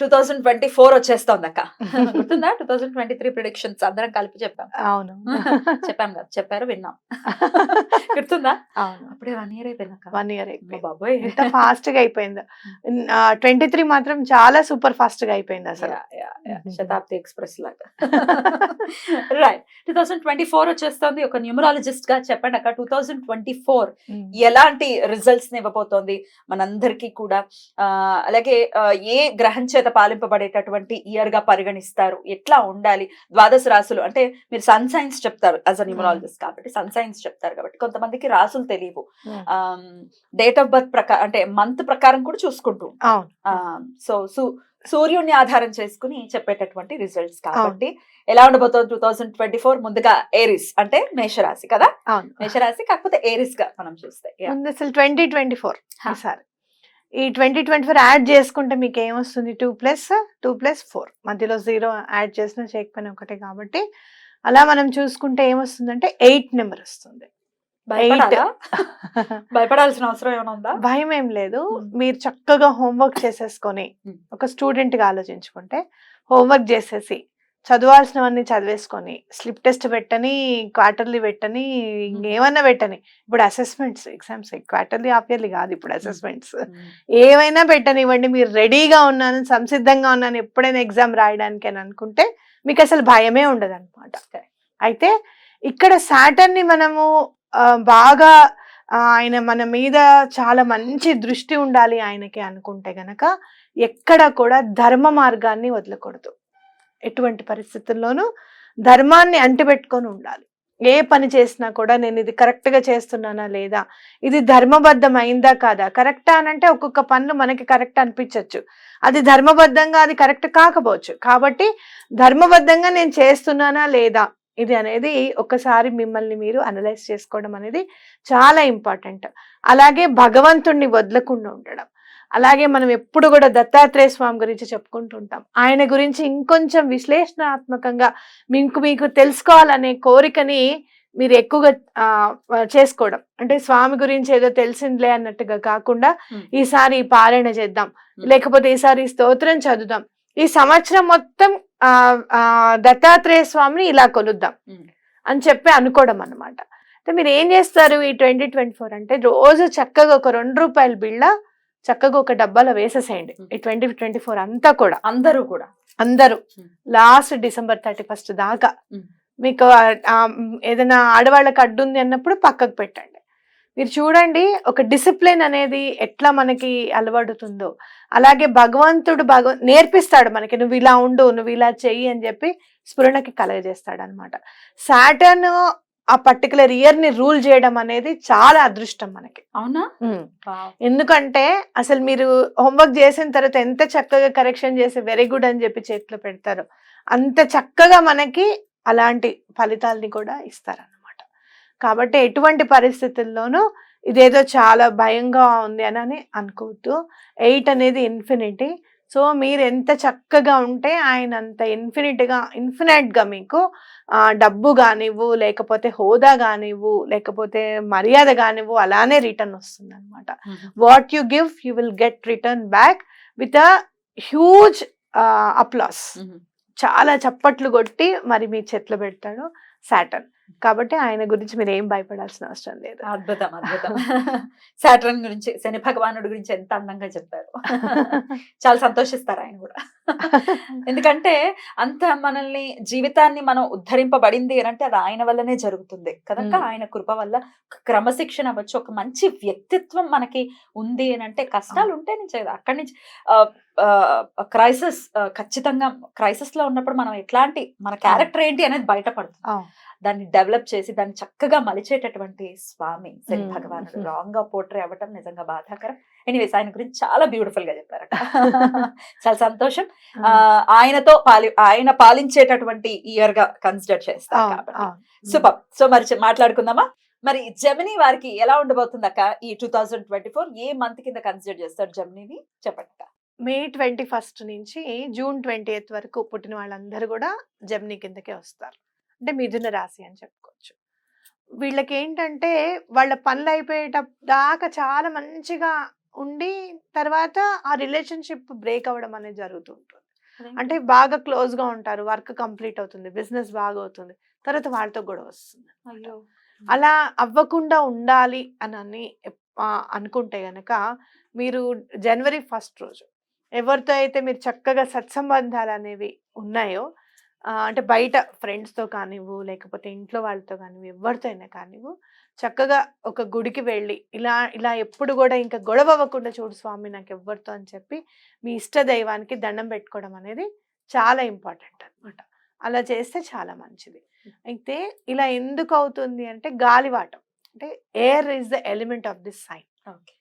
Two thousand twenty four వచ్చేస్తోంది అక్క గుర్తుందా? Two thousand twenty three predictions అందరం కలిపి చెప్పాం. అవును. చెప్పాం కదా. చెప్పారు విన్నాం. గుర్తుందా? అవును. అప్పుడే వన్ ఇయర్ అయిపోయింది అక్క వన్ ఇయర్ అయిపోయింది బాబోయ్. ఎంత ఫాస్ట్గా అయిపోయింది. ట్వంటీ త్రీ మాత్రం చాలా సూపర్ ఫాస్ట్గా అయిపోయింది అసలు. శతాబ్ది ఎక్స్ప్రెస్ లాగా. Right two thousand twenty four వచ్చేస్తుంది. ఒక న్యూమరాలజిస్ట్గా చెప్పండి అక్క. Two thousand twenty four. ఎలాంటి రిజల్ట్స్ ఇవ్వబోతోంది? మనందరికీ కూడా. అలాగే ఏ గ్రహం చేత పాలింపబడేటటువంటి ఇయర్గా పరిగణిస్తారు. ఎట్లా ఉండాలి? ద్వాదశ రాసులు అంటే మీరు సన్ సైన్స్ చెప్తారు యాజ్ అ న్యూమరాలజిస్ట్ కాబట్టి సన్ సైన్స్ చెప్తారు కాబట్టి కొంతమందికి రాసులు తెలియవు. డేట్ ఆఫ్ బర్త్ ప్రకారం అంటే మంత్ ప్రకారం కూడా చూసుకుంటూ సో సు సూర్యుడిని ఆధారం చేసుకుని చెప్పేటటువంటి రిజల్ట్స్ కాబట్టి ఎలా ఉండబోతోంది టూ థౌసండ్ ట్వంటీ ఫోర్ ముందుగా ఏరిస్ అంటే మేషరాశి కదా? మేషరాశి కాకపోతే ఏరిస్గా మనం చూస్తే అసలు ట్వంటీ ట్వంటీ ఫోర్ హా. ఈ ట్వంటీ ట్వంటీ ఫోర్ యాడ్ చేసుకుంటే మీకు ఏమొస్తుంది two plus two plus four మధ్యలో జీరో యాడ్ చేసిన చేయకపోయినా ఒకటే కాబట్టి అలా మనం చూసుకుంటే ఏమొస్తుందంటే ఎయిట్ నెంబర్ వస్తుంది భయపడాలా? భయపడాల్సిన అవసరం ఏమైనా ఉందా భయం ఏం లేదు. మీరు చక్కగా హోంవర్క్ చేసేసుకొని. ఒక స్టూడెంట్గా ఆలోచించుకుంటే హోంవర్క్ చేసేసి చదవాల్సినవన్నీ చదివేసుకొని స్లిప్ టెస్ట్ పెట్టని క్వార్టర్లీ పెట్టని ఇంకేమన్నా పెట్టని. ఇప్పుడు assessments exams quarterly half yearly కాదు ఇప్పుడు అసెస్మెంట్స్. ఏమైనా పెట్టనివ్వండి మీరు రెడీగా ఉన్నాను సంసిద్ధంగా ఉన్నాను ఎప్పుడైనా ఎగ్జామ్ రాయడానికి అని అనుకుంటే మీకు అసలు భయమే ఉండదు అనమాట అయితే ఇక్కడ సాటర్న్ని మనము బాగా ఆయన మన మీద చాలా మంచి దృష్టి ఉండాలి ఆయనకి అనుకుంటే గనక ఎక్కడ కూడా ధర్మ మార్గాన్ని వదలకూడదు. ఎటువంటి పరిస్థితుల్లోనూ ధర్మాన్ని అంటిపెట్టుకొని ఉండాలి. ఏ పని చేసినా కూడా నేను ఇది కరెక్ట్గా చేస్తున్నానా లేదా? ఇది ధర్మబద్ధం అయిందా కాదా? కరెక్టా అని అంటే ఒక్కొక్క పనులు మనకి కరెక్ట్ అనిపించవచ్చు అది ధర్మబద్ధంగా అది కరెక్ట్ కాకపోవచ్చు. కాబట్టి ధర్మబద్ధంగా నేను చేస్తున్నానా లేదా? ఇది అనేది ఒకసారి మిమ్మల్ని మీరు అనలైజ్ చేసుకోవడం అనేది చాలా ఇంపార్టెంట్. అలాగే భగవంతుణ్ణి వదలకుండా ఉండడం. అలాగే మనం ఎప్పుడు కూడా దత్తాత్రేయ స్వామి గురించి చెప్పుకుంటుంటాం ఆయన గురించి ఇంకొంచెం విశ్లేషణాత్మకంగా మీకు మీకు తెలుసుకోవాలనే కోరికని మీరు ఎక్కువగా ఆ, చేసుకోవడం అంటే స్వామి గురించి ఏదో తెలిసిందిలే అన్నట్టుగా కాకుండా. ఈసారి పారాయణ చేద్దాం. లేకపోతే ఈసారి స్తోత్రం చదువుదాం ఈ సంవత్సరం మొత్తం దత్తాత్రేయ స్వామిని ఇలా కొలుద్దాం. అని చెప్పి అనుకోవడం అన్నమాట అంటే మీరు ఏం చేస్తారు ఈ ట్వంటీ ట్వంటీ ఫోర్ అంటే రోజు చక్కగా ఒక రెండు రూపాయల బిళ్ళ చక్కగా ఒక డబ్బాలో వేసేసేయండి. ఈ ట్వంటీ ట్వంటీ ఫోర్ అంతా కూడా. అందరూ కూడా. అందరూ. లాస్ట్ డిసెంబర్ థర్టీ ఫస్ట్ దాకా. మీకు ఏదైనా ఆడవాళ్ళకి అడ్డు ఉంది అన్నప్పుడు పక్కకు పెట్టండి. మీరు చూడండి ఒక డిసిప్లిన్ అనేది ఎట్లా మనకి అలవడుతుందో అలాగే భగవంతుడు భగవ నేర్పిస్తాడు మనకి నువ్వు ఇలా ఉండు నువ్వు ఇలా చెయ్యి అని చెప్పి స్ఫురణకి కలగజేస్తాడు అనమాట సాటర్న్ ఆ పర్టికులర్ ఇయర్ని రూల్ చేయడం అనేది చాలా అదృష్టం మనకి. అవునా. ఎందుకంటే అసలు మీరు హోంవర్క్ చేసిన తర్వాత ఎంత చక్కగా కరెక్షన్ చేసి వెరీ గుడ్ అని చెప్పి చేతిలో పెడతారో అంత చక్కగా మనకి అలాంటి ఫలితాలని కూడా ఇస్తారన్నమాట. కాబట్టి ఎటువంటి పరిస్థితుల్లోనూ ఇదేదో చాలా భయంగా ఉంది అని అని అనుకోవద్దు. ఎయిట్ అనేది ఇన్ఫినిటీ సో మీరు ఎంత చక్కగా ఉంటే ఆయన అంత ఇన్ఫినిట్గా ఇన్ఫినైట్గా మీకు డబ్బు కానివ్వు లేకపోతే హోదా కానివ్వు లేకపోతే మర్యాద కానివ్వు అలానే రిటర్న్ వస్తుంది అనమాట what you give you will get return back with a huge applause. చాలా చప్పట్లు కొట్టి మరి మీ చేతిలో పెడతాడు సాటర్న్. కాబట్టి ఆయన గురించి మీరు ఏం భయపడాల్సిన అవసరం లేదు. అద్భుతం అద్భుతం. సాటర్న్ గురించి శని భగవానుడి గురించి ఎంత అందంగా చెప్పారు. చాలా సంతోషిస్తారు ఆయన కూడా. ఎందుకంటే అంత మనల్ని జీవితాన్ని మనం ఉద్ధరింపబడింది అని అంటే అది ఆయన వల్లనే జరుగుతుంది. కనుక. ఆయన కృప వల్ల క్రమశిక్షణ అవ్వచ్చు ఒక మంచి వ్యక్తిత్వం మనకి ఉంది అని అంటే కష్టాలు ఉంటే నుంచి అక్కడి నుంచి క్రైసిస్ ఖచ్చితంగా క్రైసిస్లో ఉన్నప్పుడు మనం ఎట్లాంటి మన క్యారెక్టర్ ఏంటి అనేది బయటపడుతుంది. దాన్ని డెవలప్ చేసి దాన్ని చక్కగా మలిచేటటువంటి స్వామి. శని. భగవానుడు రాంగ్గా పోట్రే అవ్వటం నిజంగా బాధాకరం. ఎనీవేస్ ఆయన గురించి చాలా బ్యూటిఫుల్గా చెప్పారు చాలా సంతోషం. ఆయనతో పాలి ఆయన పాలించేటటువంటి ఇయర్గా కన్సిడర్ చేస్తారు అవును, కాబట్టి. అవును. సూపర్ సో మరి మాట్లాడుకుందామా? మరి జమినీ వారికి ఎలా ఉండబోతుంది అక్క? ఈ టూ థౌజండ్ ట్వంటీ ఫోర్ ఏ మంత్ కింద కన్సిడర్ చేస్తారు జమినీని చెప్పండి అక్క. మే ట్వంటీ ఫస్ట్ నుంచి జూన్ ట్వంటీ ఎయిత్ వరకు పుట్టిన వాళ్ళందరూ కూడా జమ్ని కిందకే వస్తారు. అంటే మిథున రాశి అని చెప్పుకోవచ్చు. వీళ్ళకి ఏంటంటే వాళ్ళ పనులు అయిపోయేట దాకా చాలా మంచిగా ఉండి తర్వాత ఆ రిలేషన్షిప్ బ్రేక్ అవ్వడం అనేది జరుగుతూ ఉంటుంది. అంటే బాగా క్లోజ్గా ఉంటారు వర్క్ కంప్లీట్ అవుతుంది బిజినెస్ బాగా అవుతుంది తర్వాత వాళ్ళతో గొడవ వస్తుంది అలా అవ్వకుండా ఉండాలి అని అనుకుంటే గనక మీరు జనవరి ఫస్ట్ రోజు ఎవరితో అయితే మీరు చక్కగా సత్సంబంధాలు అనేవి ఉన్నాయో అంటే బయట ఫ్రెండ్స్తో కానివ్వు లేకపోతే ఇంట్లో వాళ్ళతో కానివ్వు ఎవరితో అయినా కానివ్వు చక్కగా ఒక గుడికి వెళ్ళి ఇలా ఇలా ఎప్పుడు కూడా ఇంకా గొడవ అవ్వకుండా చూడు స్వామి నాకు ఎవరితో అని చెప్పి మీ ఇష్ట దైవానికి దండం పెట్టుకోవడం అనేది చాలా ఇంపార్టెంట్ అన్నమాట. అలా చేస్తే చాలా మంచిది. అయితే ఇలా ఎందుకు అవుతుంది అంటే గాలివాటం. అంటే air is the element of this sign okay.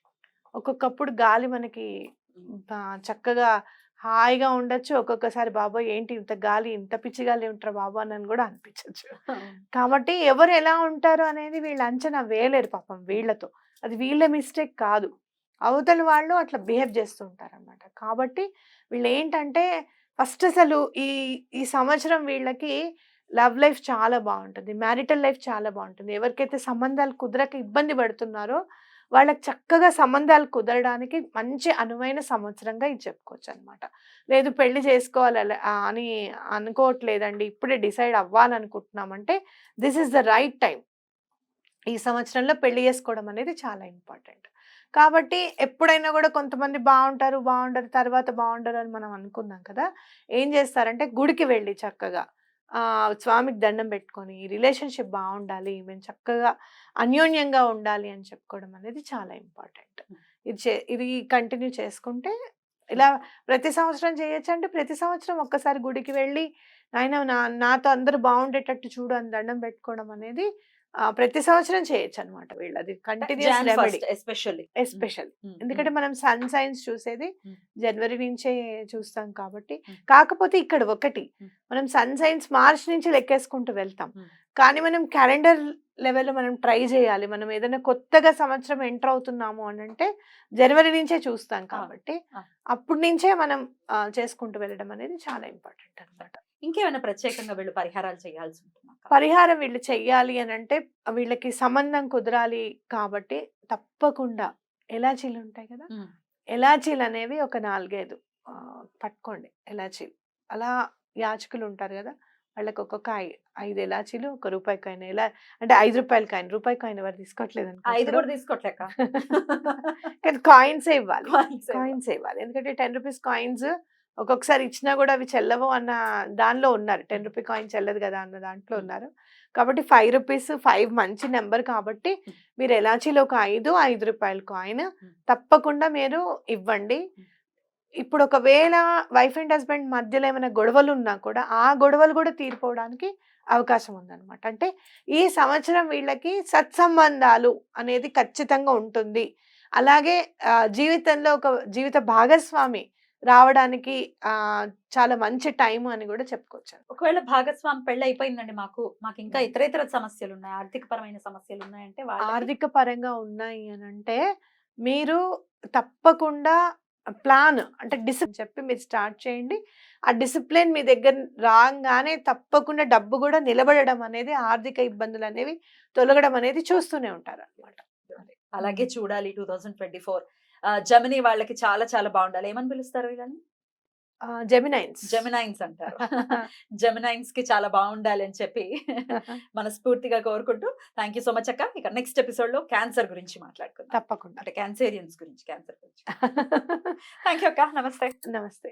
ఒక్కొక్కప్పుడు గాలి మనకి చక్కగా హాయిగా ఉండొచ్చు. ఒక్కొక్కసారి బాబోయ్! ఏంటి ఇంత గాలి ఇంత పిచ్చి గాలి ఉంటారు బాబు? అని కూడా అనిపించవచ్చు కాబట్టి ఎవరు ఎలా ఉంటారు అనేది వీళ్ళు అంచనా వేయలేరు పాపం వీళ్ళతో. అది వీళ్ళ మిస్టేక్ కాదు. అవతల వాళ్ళు అట్లా బిహేవ్ చేస్తూ ఉంటారు అనమాట కాబట్టి వీళ్ళు ఏంటంటే ఫస్ట్ అసలు ఈ ఈ సంవత్సరం వీళ్ళకి లవ్ లైఫ్ చాలా బాగుంటుంది. మ్యారిటల్ లైఫ్ చాలా బాగుంటుంది. ఎవరికైతే సంబంధాలు కుదరక ఇబ్బంది పడుతున్నారో వాళ్ళకి చక్కగా సంబంధాలు కుదరడానికి మంచి అనువైన సంవత్సరంగా ఇది చెప్పుకోవచ్చు అనమాట లేదు పెళ్ళి చేసుకోవాలి అని అనుకోవట్లేదండి ఇప్పుడే decide అవ్వాలనుకుంటున్నామంటే this is the right time ఈ సంవత్సరంలో పెళ్ళి చేసుకోవడం అనేది చాలా ఇంపార్టెంట్. కాబట్టి ఎప్పుడైనా కూడా కొంతమంది బాగుంటారు బాగుంటారు తర్వాత బాగుంటారు అని మనం అనుకున్నాం కదా ఏం చేస్తారంటే గుడికి వెళ్ళి చక్కగా స్వామికి దండం పెట్టుకొని రిలేషన్షిప్ బాగుండాలి మేము చక్కగా అన్యోన్యంగా ఉండాలి అని చెప్పుకోవడం అనేది చాలా ఇంపార్టెంట్. ఇది చే ఇది కంటిన్యూ చేసుకుంటే ఇలా ప్రతి సంవత్సరం చేయొచ్చు అంటే ప్రతి సంవత్సరం ఒక్కసారి గుడికి వెళ్ళి నాయన నా నాతో అందరూ బాగుండేటట్టు చూడు అని దండం పెట్టుకోవడం అనేది ప్రతి సంవత్సరం చేయొచ్చు అనమాట వీళ్ళు అది కంటిన్యూస్ రెమెడీ ఎస్పెషల్లీ ఎస్పెషల్ ఎందుకంటే మనం సన్ సైన్స్ చూసేది. జనవరి నుంచే చూస్తాం కాబట్టి Mm. కాకపోతే ఇక్కడ ఒకటి Mm. మనం సన్ సైన్స్ మార్చ్ నుంచి లెక్కేసుకుంటూ వెళ్తాం. కానీ మనం క్యాలెండర్ లెవెల్లో మనం ట్రై చేయాలి మనం ఏదైనా కొత్తగా సంవత్సరం ఎంటర్ అవుతున్నాము అని అంటే జనవరి నుంచే చూస్తాం కాబట్టి. అప్పటి నుంచే మనం చేసుకుంటూ వెళ్ళడం అనేది చాలా ఇంపార్టెంట్ అన్నమాట ఇంకేమైనా ప్రత్యేకంగా వీళ్ళు పరిహారాలు చేయాల్సి ఉంటుంది? పరిహారం వీళ్ళు చెయ్యాలి అని అంటే వీళ్ళకి సంబంధం కుదరాలి కాబట్టి తప్పకుండా ఎలాచీలు ఉంటాయి కదా. ఎలాచీలు అనేవి ఒక నాలుగైదు. పట్టుకోండి ఎలాచీలు. అలా యాచకులు ఉంటారు కదా వాళ్ళకి ఒక్కొక్క ఐదు ఎలాచీలు ఒక రూపాయి కాయిన్ ఎలా అంటే ఐదు రూపాయల కాయిన్ రూపాయి కాయిన్ ఎవరు తీసుకోవట్లేదు ఐదు. కూడా తీసుకోవట్లేక కానీ కాయిన్స్ ఇవ్వాలి. కాయిన్స్ ఇవ్వాలి. ఎందుకంటే టెన్ రూపీస్ కాయిన్స్ ఒక్కొక్కసారి ఇచ్చినా కూడా అవి చెల్లవు అన్న దానిలో ఉన్నారు టెన్ రూపీ కాయిన్ చెల్లదు కదా అన్న దాంట్లో. ఉన్నారు కాబట్టి ఫైవ్ రూపీస్ ఫైవ్ మంచి నెంబర్ కాబట్టి. మీరు ఎలాచీలో ఒక ఐదు ఐదు రూపాయల కాయిన్. తప్పకుండా మీరు ఇవ్వండి. ఇప్పుడు ఒకవేళ వైఫ్ అండ్ హస్బెండ్ మధ్యలో ఏమైనా గొడవలు ఉన్నా కూడా ఆ గొడవలు కూడా తీరిపోవడానికి అవకాశం ఉందన్నమాట అంటే ఈ సంవత్సరం వీళ్ళకి సత్సంబంధాలు అనేది ఖచ్చితంగా ఉంటుంది అలాగే జీవితంలో ఒక జీవిత భాగస్వామి రావడానికి ఆ చాలా మంచి టైం అని కూడా చెప్పుకోవచ్చు. ఒకవేళ భాగస్వామి పెళ్ళి అయిపోయిందండి మాకు మాకు ఇంకా ఇతర ఇతర సమస్యలు ఉన్నాయి ఆర్థిక పరమైన సమస్యలు ఉన్నాయంటే ఆర్థిక పరంగా ఉన్నాయి అని అంటే మీరు తప్పకుండా ప్లాన్ అంటే డిసిప్లిన్ చెప్పి మీరు స్టార్ట్ చేయండి. ఆ డిసిప్లిన్ మీ దగ్గర రాగానే తప్పకుండా డబ్బు కూడా నిలబడడం అనేది ఆర్థిక ఇబ్బందులు అనేవి తొలగడం అనేది చూస్తూనే ఉంటారు అనమాట అలాగే చూడాలి. Two thousand twenty four Gemini వాళ్ళకి చాలా చాలా బాగుండాలి. ఏమని పిలుస్తారు వీళ్ళని? జెమినైన్స్. జెమినైన్స్ అంటారు. జెమినైన్స్కి చాలా బాగుండాలి అని చెప్పి మనస్ఫూర్తిగా కోరుకుంటూ థ్యాంక్ యూ సో మచ్ అక్క. ఇక నెక్స్ట్ ఎపిసోడ్లో క్యాన్సర్ గురించి మాట్లాడుకుందాం. తప్పకుండా. అంటే క్యాన్సేరియన్స్ గురించి క్యాన్సర్ గురించి. థ్యాంక్ యూ అక్క. నమస్తే. నమస్తే.